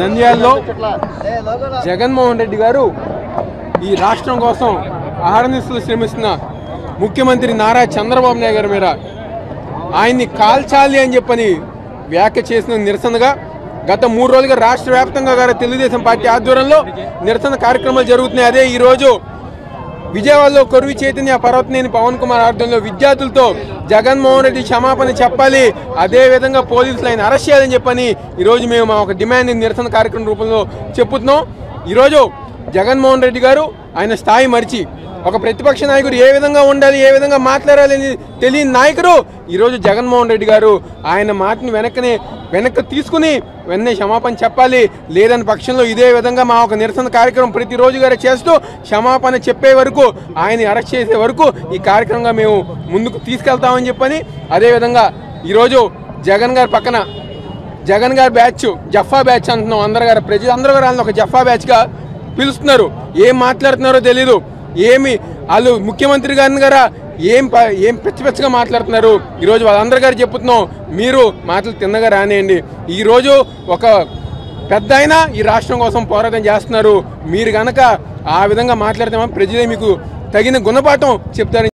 నంద్యాలలో జగన్మోహన్ రెడ్డి గారు ఈ రాష్ట్రం కోసం అహర్నిశలు శ్రమిస్తున్న ముఖ్యమంత్రి నారా చంద్రబాబు నాయుడు గారి మీద ఆయన్ని కాల్చాలి అని చెప్పని వ్యాఖ్య చేసిన నిరసనగా గత మూడు రోజులుగా రాష్ట్ర వ్యాప్తంగా గారు తెలుగుదేశం పార్టీ ఆధ్వర్యంలో నిరసన కార్యక్రమాలు జరుగుతున్నాయి. అదే ఈ రోజు విజయవాడలో కొరువి చైతన్య పర్వతనేని పవన్ కుమార్ ఆధ్వర్యంలో విద్యార్థులతో జగన్మోహన్ రెడ్డి క్షమాపణ చెప్పాలి అదేవిధంగా పోలీసులు ఆయన అరెస్ట్ చేయాలని చెప్పని ఈరోజు మేము మా ఒక డిమాండ్ నిరసన కార్యక్రమం రూపంలో చెప్పుతున్నాం. ఈరోజు జగన్మోహన్ రెడ్డి గారు ఆయన స్థాయి మరిచి ఒక ప్రతిపక్ష నాయకుడు ఏ విధంగా ఉండాలి ఏ విధంగా మాట్లాడాలి అని తెలియని నాయకుడు ఈరోజు జగన్మోహన్ రెడ్డి గారు ఆయన మాటని వెనక్కి వెనక్కి తీసుకుని వెన్నే క్షమాపణ చెప్పాలి. లేదని పక్షంలో ఇదే విధంగా మా ఒక నిరసన కార్యక్రమం ప్రతిరోజు గారు చేస్తూ క్షమాపణ చెప్పే వరకు ఆయన అరెస్ట్ చేసే వరకు ఈ కార్యక్రమంగా మేము ముందుకు తీసుకెళ్తామని చెప్పని అదేవిధంగా ఈరోజు జగన్ గారి పక్కన జగన్ గారి బ్యాచ్ జఫా బ్యాచ్ అంటున్నాం అందరు గారు ప్రజలు అందరూ గారు ఒక జఫా బ్యాచ్గా పిలుస్తున్నారు. ఏం మాట్లాడుతున్నారో తెలీదు. ఏమి వాళ్ళు ముఖ్యమంత్రి గారిని గారా ఏం ఏం పిచ్చ పిచ్చగా మాట్లాడుతున్నారు? ఈరోజు వాళ్ళందరి గారు చెప్తున్నాం మీరు మాటలు తిన్నగా రానేయండి. ఈరోజు ఒక పెద్ద అయినా ఈ రాష్ట్రం కోసం పోరాటం చేస్తున్నారు. మీరు కనుక ఆ విధంగా మాట్లాడితే ప్రజలే మీకు తగిన గుణపాఠం చెప్తారని